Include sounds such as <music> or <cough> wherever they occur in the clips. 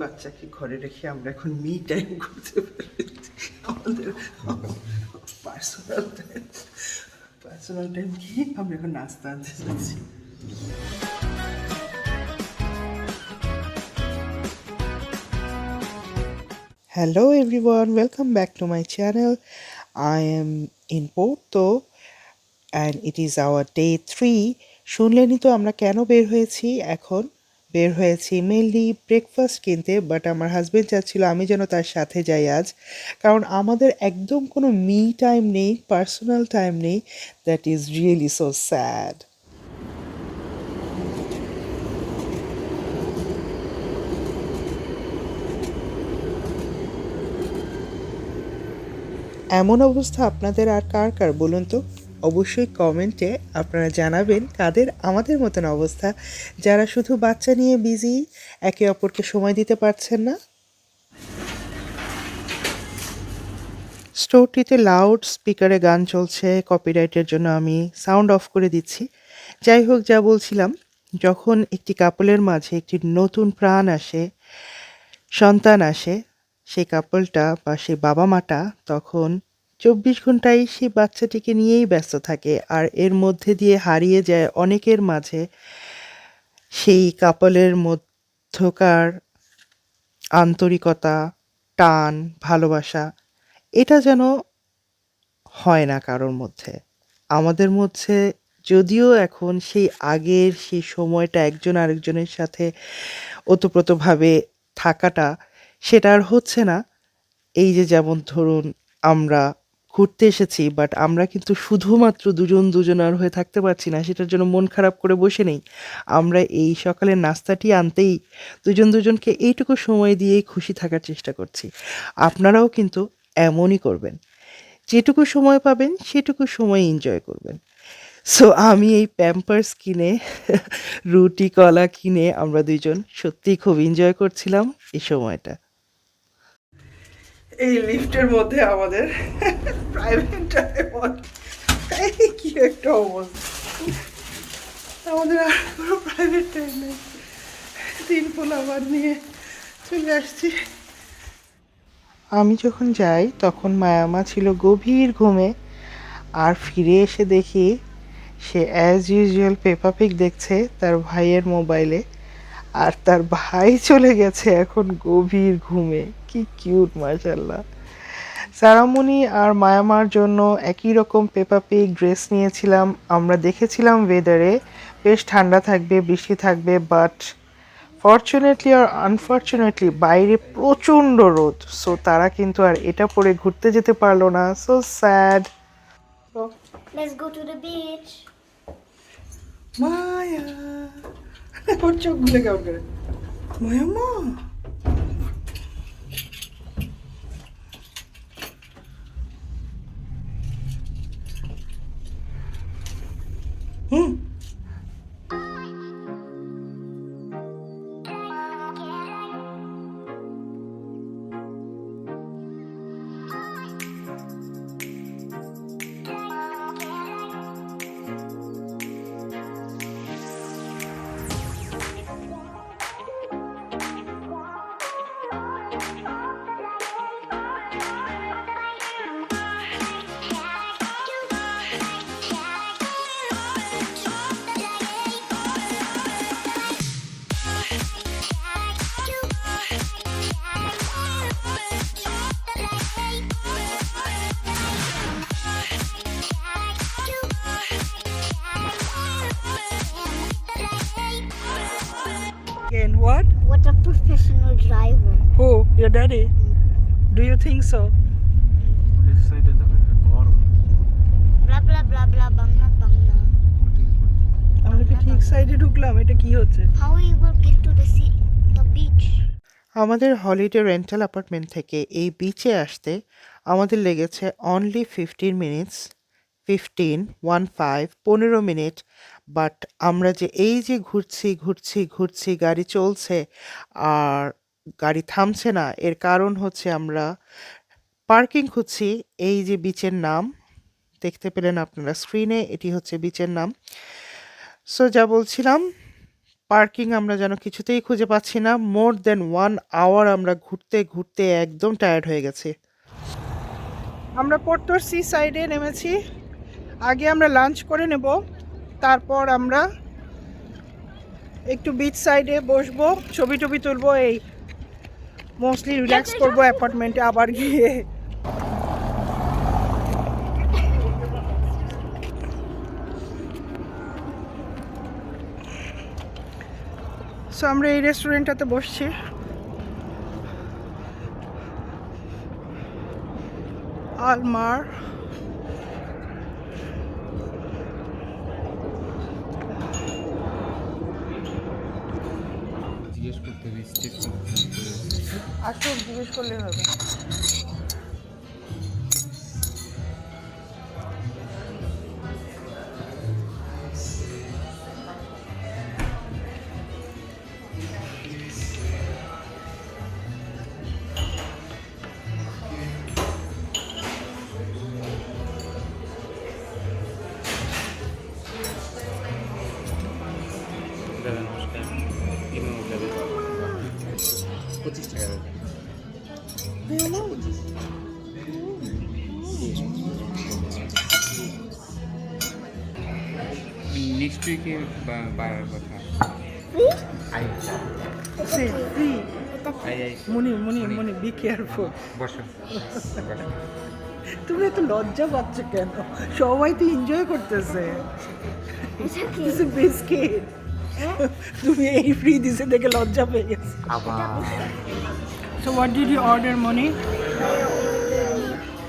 বাচ্চাকে ঘরে রেখে আমরা এখন মি টাইম করতে পারি আমাদের পার্সোনাল টাইম পার্সোনাল টাইম কি আমরা এখন নাস্তা আনতে যাচ্ছি। Hello everyone welcome back to my channel I am in Porto and it is our day 3. শুনলেনই তো আমরা কেন বের হয়েছি? এখন বের হয়েছি। মেনলি ব্রেকফাস্ট কিনতে বাট আমার হাজবেন্ড চাচ্ছিল আমি যেন তার সাথে যাই আজ। কারণ আমাদের একদম কোনো মি টাইম নেই পার্সোনাল টাইম নেই। That is really so sad এমন অবস্থা আপনাদের আর কার কার বলুন তো? অবশ্যই কমেন্টে আপনারা জানাবেন কাদের, আমাদের মতন অবস্থা। যারা শুধু বাচ্চা নিয়ে বিজি, একে অপরকে সময় দিতে পারছেন না। স্টোরটিতে লাউড স্পিকারে গান চলছে কপিরাইটের জন্য আমি সাউন্ড অফ করে দিচ্ছি। যাই হোক, যা বলছিলাম, যখন একটি কাপলের মাঝে একটি নতুন প্রাণ আসে, সন্তান আসে, সেই কাপলটা বা সেই বাবা মাটা তখন চব্বিশ ঘন্টাই সেই বাচ্চাটিকে নিয়েই ব্যস্ত থাকে আর এর মধ্যে দিয়ে হারিয়ে যায় অনেকের মাঝে সেই কাপলের মধ্যকার আন্তরিকতা, টান, ভালোবাসা, এটা যেন হয় না কারোর মধ্যে। আমাদের মধ্যে যদিও এখন সেই আগের সেই সময়টা একজন আরেকজনের সাথে ওতপ্রোতভাবে থাকাটা সেটা আর হচ্ছে না। এই যে যেমন ধরুন আমরা ঘুরতে এসেছি বাট আমরা কিন্তু শুধুমাত্র দুজন দুজনার হয়ে থাকতে পারছি না, সেটার জন্য মন খারাপ করে বসে নেই। আমরা এই সকালের নাস্তাটি আনতেই দুজন দুজনকে এইটুকু সময় দিয়েই খুশি থাকার চেষ্টা করছি। আপনারাও কিন্তু এমনই করবেন। যেটুকু সময় পাবেন, সেটুকু সময় এনজয় করবেন। সো আমি এই প্যাম্পার্স কিনে, রুটি কলা কিনে আমরা দুইজন সত্যিই খুব এনজয় করছিলাম এই সময়টা। এই লিফটের মধ্যে আমাদের প্রাইভেট কি একটা অবস্থা। আমাদের আর কোনো প্রাইভেট টাইম নেই। তিন পোল আবার নিয়ে চলে আসছি। আমি যখন যাই, তখন মায়ামা ছিল গভীর ঘুমে। আর ফিরে এসে দেখি, সে অ্যাজ ইউজুয়াল পেপাপিক দেখছে তার ভাইয়ের মোবাইলে আর তার ভাই চলে গেছে এখন গভীর ঘুমে। কি কিউট মাশাল্লাহ সারামণি আর মায়ামার জন্য একই রকম পেপাপিক ড্রেস নিয়েছিলাম। আমরা দেখেছিলাম ওয়েদারে বেশ ঠান্ডা থাকবে বৃষ্টি থাকবে বাট ফর্চুনেটলি আর আনফর্চুনেটলি বাইরে প্রচণ্ড রোদ। সো তারা কিন্তু আর এটা পরে ঘুরতে যেতে পারল না। So sad Let's go to the beach. Maya. ওর চোখ গুলো কেমন করে মায়া what? What a professional driver. Who? Your daddy? Mm. Do you think so? Blah blah blah blah bangla bangla. আমরা কি ঠিক সাইডে ঢুকলাম এটা কি হচ্ছে How we will get to the sea, the beach? আমাদের হলিডে রেন্টাল অ্যাপার্টমেন্ট থেকে এই বিচে আসতে আমাদের লেগেছে only fifteen minutes fifteen one five পনেরো মিনিট বাট আমরা যে এই যে ঘুরছি ঘুরছি ঘুরছি, গাড়ি চলছে আর গাড়ি থামছে না, এর কারণ হচ্ছে আমরা পার্কিং খুঁজছি এই যে বিচের নাম। দেখতে পেলেন আপনারা স্ক্রিনে এটি হচ্ছে বিচের নাম। সো যা বলছিলাম, পার্কিং আমরা যেন কিছুতেই খুঁজে পাচ্ছি না মোর দেন ওয়ান আওয়ার আমরা ঘুরতে ঘুরতে একদম টায়ার্ড হয়ে গেছি। আমরা পোর্টোর সি সাইডে নেমেছি। আগে আমরা লাঞ্চ করে নেব। তারপর আমরা একটু বিচ সাইডে বসবো ছবি টবি তুলবো এই মোস্টলি রিল্যাক্স করব অ্যাপার্টমেন্টে আবার গিয়ে। সো আমরা এই রেস্টুরেন্টটাতে বসছি। আলমার। জিজ্ঞেস করতে হবে স্টেট করতে আসো জিজ্ঞেস করলে হবে। বাড়ার কথা? I say free I I Moni Moni Moni. Be careful বসো তুমি এত লজ্জা পাচ্ছ কেন? সবাই তো এনজয় করতেছে। বিস্কিট তুমি এই ফ্রি দিছে দেখে লজ্জা পেয়ে গেছে। আবার। So what did you order Moni?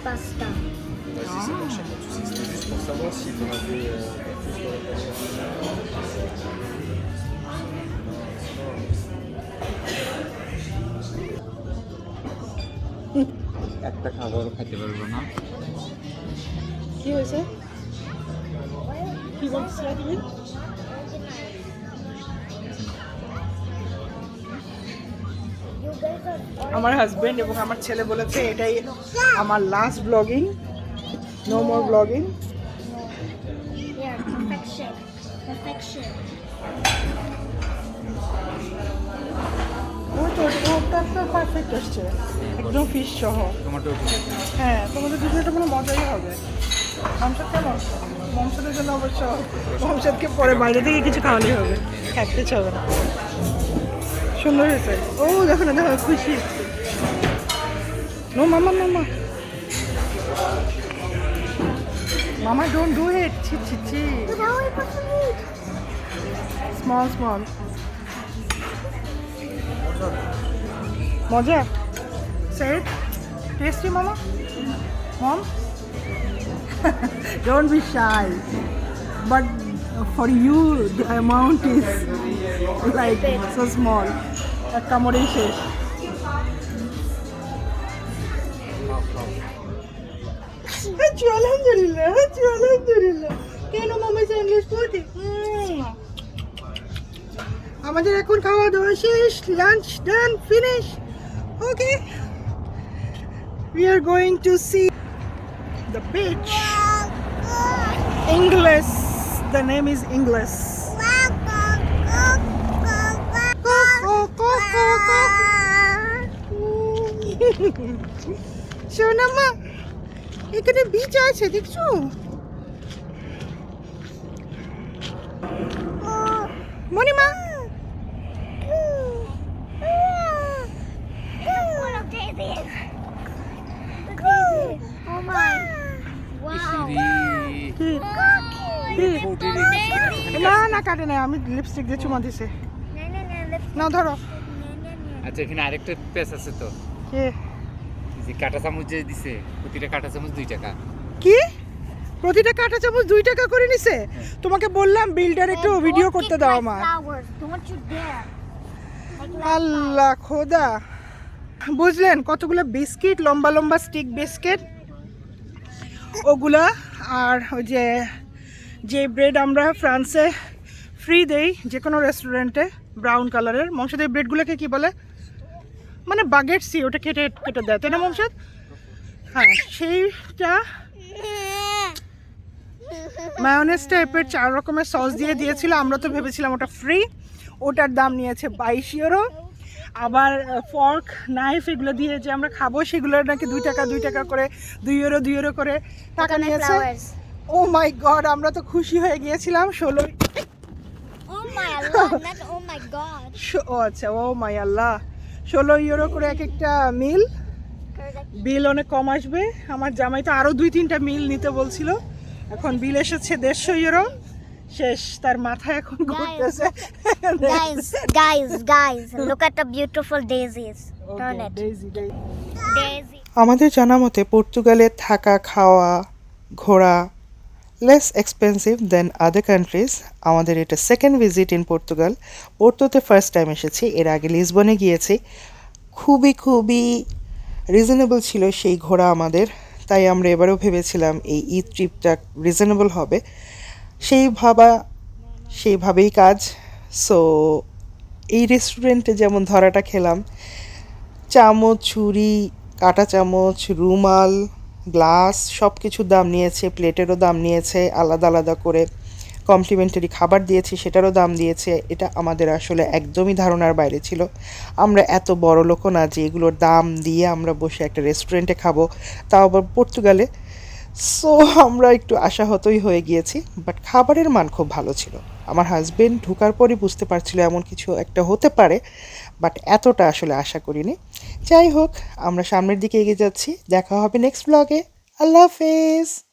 Pasta. একটা খাবার খেতে পারব না। কি হয়েছে? কি আমার হাজবেন্ড এবং আমার ছেলে বলেছে, এটাই আমার last blogging no more blogging Perfection. Perfect আসছে। একদম ফিশ সহ। হ্যাঁ তোমাদের কোনো মজাই হবে। মমসাদ কেমন মমসাদের জন্য অবশ্য মমসাদকে পরে বাইরে থেকে কিছু খাওয়ালেই হবে। হবে না। সুন্দর হয়েছে। ও দেখো না দেখো খুশি। নো মামা মামা। মামা ডোন্ট ডু ইট ছি ছি ছি। স্মল স্মল মজা? সেট টেস্টি মামা? Mom don't be shy but for you the amount is like so small এক কামড়েই শেষ আচ্ছা আলহামদুলিল্লাহ আচ্ছা আলহামদুলিল্লাহ কেন মামা স্যান্ডউইচ করতে আমাদের এখন খাওয়া দাওয়া শেষ lunch done finish okay we are going to see the beach English the name is English শোনাম্মা এখানে বিচ আছে, দেখছ? মনিমা না না কাটে না আমি লিপস্টিক দিয়ে চুমা দিছে। না ধরো. আচ্ছা এখানে আরেকটা পেস আছে তো। কে? যে কাঁটা চামচ যে দিছে প্রতিটা কাঁটা চামচ দুই টাকা। কি? প্রতিটা কাঁটা চামচ দুই টাকা করে নিছে? তোমাকে বললাম বিল্ডার একটু ভিডিও করতে দাও আমার। আল্লাহ খোদা। বুঝলেন কতগুলো বিস্কিট লম্বা লম্বা স্টিক বিস্কিট ওগুলা আর ওই যে যে ব্রেড আমরা ফ্রান্সে ফ্রি দেই, যে কোনো রেস্টুরেন্টে ব্রাউন কালারের মংসাদ এই ব্রেডগুলোকে কি বলে? মানে বাগেট সি, ওটা কেটে কেটে দেয়। তাই না মংসাদ হ্যাঁ সেইটা মায়োনেজ টাইপের চার রকমের সস দিয়ে দিয়েছিল। আমরা তো ভেবেছিলাম ওটা ফ্রি ওটার দাম নিয়েছে বাইশ ইউরো আবার ফর্ক নাইফ এগুলো দিয়ে যে আমরা খাব সেগুলো নাকি দুই টাকা দুই টাকা করে দুই ইউরো দুই ইউরো করে টাকা নিয়েছে। ও মাই গড আমরা তো খুশি হয়ে গিয়েছিলাম ষোলো Oh <laughs> oh ও আচ্ছা ও মাই আল্লাহ। ষোলো ইউরো করে এক একটা মিল বিল অনেক কম আসবে। আমার জামাই তো আরও দুই তিনটা মিল নিতে বলছিল। এখন বিল এসেছে দেড়শো ইউরো শেষ তার মাথা এখন ঘুরতেছে Guys, guys, guys, look at the beautiful daisies. Turn it. Daisy, daisy. Daisy. আমাদের জানা মতে পর্তুগালে থাকা খাওয়া ঘোরা less expensive then other countries আমাদের এটা সেকেন্ড ভিজিট ইন পর্তুগাল পোর্তোতে ফার্স্ট টাইম এসেছি এর আগে লিসবনে গিয়েছি খুবই খুবই রিজনেবল ছিল সেই ঘোরা আমাদের তাই আমরা এবারও ভেবেছিলাম এই ঈদ ট্রিপটা রিজনেবল হবে সেই ভাবা, সেইভাবেই কাজ। সো এই রেস্টুরেন্টে যেমন ধরাটা খেলাম, চামচ, ছুরি, কাঁটা চামচ, রুমাল, গ্লাস সব কিছুর দাম নিয়েছে, প্লেটেরও দাম নিয়েছে, আলাদা আলাদা করে কমপ্লিমেন্টারি খাবার দিয়েছে, সেটারও দাম দিয়েছে। এটা আমাদের আসলে একদমই ধারণার বাইরে ছিল। আমরা এত বড় লোকও না যে এগুলোর দাম দিয়ে আমরা বসে একটা রেস্টুরেন্টে খাব। তাও আবার পর্তুগালে সো আমরা একটু আশাহতই হয়ে গিয়েছি বাট খাবারের মান খুব ভালো ছিল। আমার হাজবেন্ড ঢুকার পরই বুঝতে পারছিল এমন কিছু একটা হতে পারে বাট এতটা আসলে আশা করিনি। যাই হোক, আমরা সামনের দিকে এগিয়ে যাচ্ছি। দেখা হবে নেক্সট ব্লগে আল্লাহ হাফেজ!